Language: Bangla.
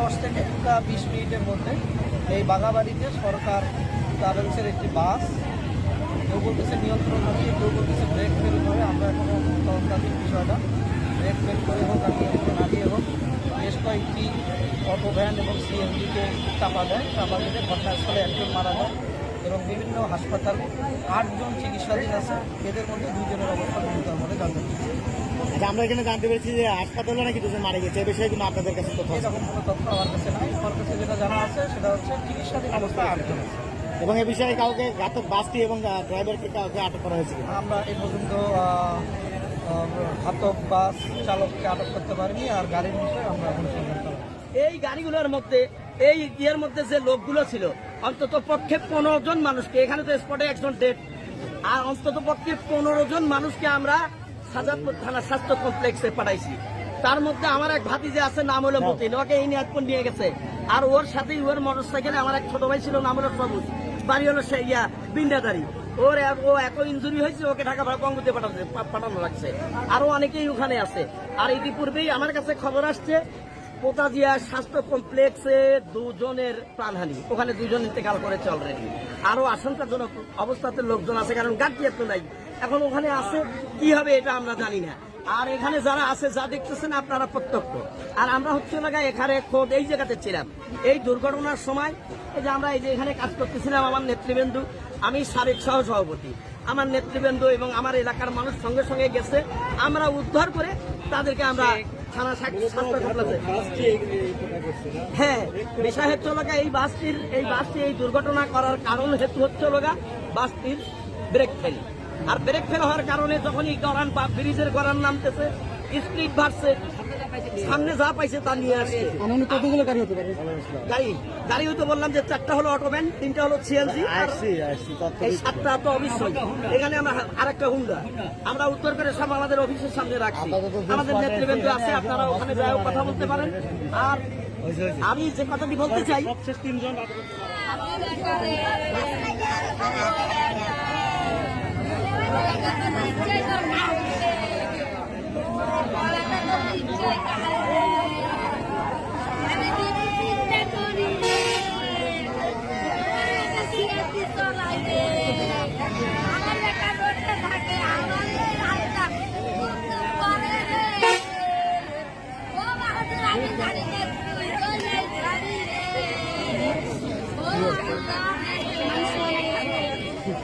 দশ থেকে বিশ মিনিটের মধ্যে এই বাগাবাড়িতে সরকার ট্রাভেলসের একটি বাস, কেউ বলতেছে নিয়ন্ত্রণ হারিয়ে কেউ বলতেছে ব্রেক ফেল করে। আমরা এখনও তদন্তাধীন বিষয়টা ব্রেক ফেল করে হোক আর নিয়ন্ত্রণ হারিয়ে হোক বেশ কয়েকটি অটো ভ্যান এবং সিএনজিকে চাপা দেয়। চাপা দিলে ঘটনাস্থলে একজন মারা যায়। এবং বিভিন্ন হাসপাতালে আটজন চিকিৎসাধীন আছে। এদের মধ্যে দুজনের অবস্থা গুরুতর বলে জানতে পেরেছি। আচ্ছা আমরা এখানে জানতে পেরেছি যে হাসপাতালে নাকি দুজন মারা গেছে। এ বিষয়ে কিন্তু আপনাদের কাছে তথ্য এরকম কোনো তথ্য আমার কাছে নাই। আমার কাছে যেটা জানা আছে সেটা হচ্ছে চিকিৎসাধীন অবস্থায় আটজন আছে। এবং এ বিষয়ে কাউকে ঘাতক বাসটি এবং ড্রাইভারকে কাউকে আটক করা হয়েছে আমরা এ পর্যন্ত ঘাতক বাস চালককে আটক করতে পারিনি আর গাড়ির বিষয়ে আমরা অনুসন্ধান এই গাড়িগুলোর মধ্যে এই ইয়ের মধ্যে যে লোকগুলো ছিল অন্তত পক্ষে পনেরো জন মানুষকে, এখানে তো স্পটে একজন ডেট আর অন্তত পক্ষে পনেরো জন মানুষকে আমরা সাজাদপুর থানা স্বাস্থ্য কমপ্লেক্সে পাঠাইছি। তার মধ্যে আমার এক ভাতি যে আছে, নাম হলো মতিন। ওকে এই নিয়াজপুর নিয়ে গেছে। আর ওর সাথে ওর মোটর সাইকেলে আমার এক ছোট ভাই ছিল, নাম হলো সবুজ। বাড়ি হলো সে ইয়া বিন্দাদারি ওর ও এত ইঞ্জুরি হয়েছে, ওকে ঢাকা বঙ্গতে পাঠানো লাগছে। আরও অনেকেই ওখানে আছে। আর ইতিপূর্বেই আমার কাছে খবর আসছে পোতাজিয়া স্বাস্থ্য কমপ্লেক্সে দুজনের প্রাণহানি। ওখানে দুজন ইন্তেকাল করেছে অলরেডি আরও আশঙ্কাজনক অবস্থাতে লোকজন আছে, কারণ গাড়ি এত নাই। এখন ওখানে আছে, কি হবে এটা আমরা জানি না। আর এখানে যারা আছে, যা দেখতেছেন আপনারা প্রত্যক্ষ। আর আমরা হচ্ছে লাগা এখানে খোদ এই জায়গাতে ছিলাম। এই দুর্ঘটনার সময়, এই যে আমরা এই যে এখানে কাজ করতেছিলাম আমার নেতৃবৃন্দ, আমি সাবেক সহ সভাপতি আমার নেতৃবৃন্দ এবং আমার এলাকার মানুষ সঙ্গে সঙ্গে গেছে। আমরা উদ্ধার করে তাদেরকে আমরা হ্যাঁ বিষয় হচ্ছে লগা এই বাসটির, এই বাসটি এই দুর্ঘটনা করার কারণ হেতু হচ্ছে লগা বাসটির ব্রেক ফেল আর ব্রেক ফেল হওয়ার কারণে যখনই গড়ান বা ব্রিজের গড়ান নামতেছে স্পিড বাড়ছে সামনে যা পাইছে তা নিয়ে আসছে। কতগুলো গাড়ি হতে পারে? গাড়ি গাড়ি হয়তো বললাম যে চারটা হলো অটো ভ্যান তিনটা হলো সিএনজি এই সাতটা তো অবশ্যই। এখানে আমরা আরেকটা হুন্ডা আমরা উত্তর করে সব আমাদের অফিসের সামনে রাখছি। আমাদের নেতৃবৃন্দ আছে আপনারা ওখানে যায় কথা বলতে পারেন। আর আমি যে কথাটি বলতে চাই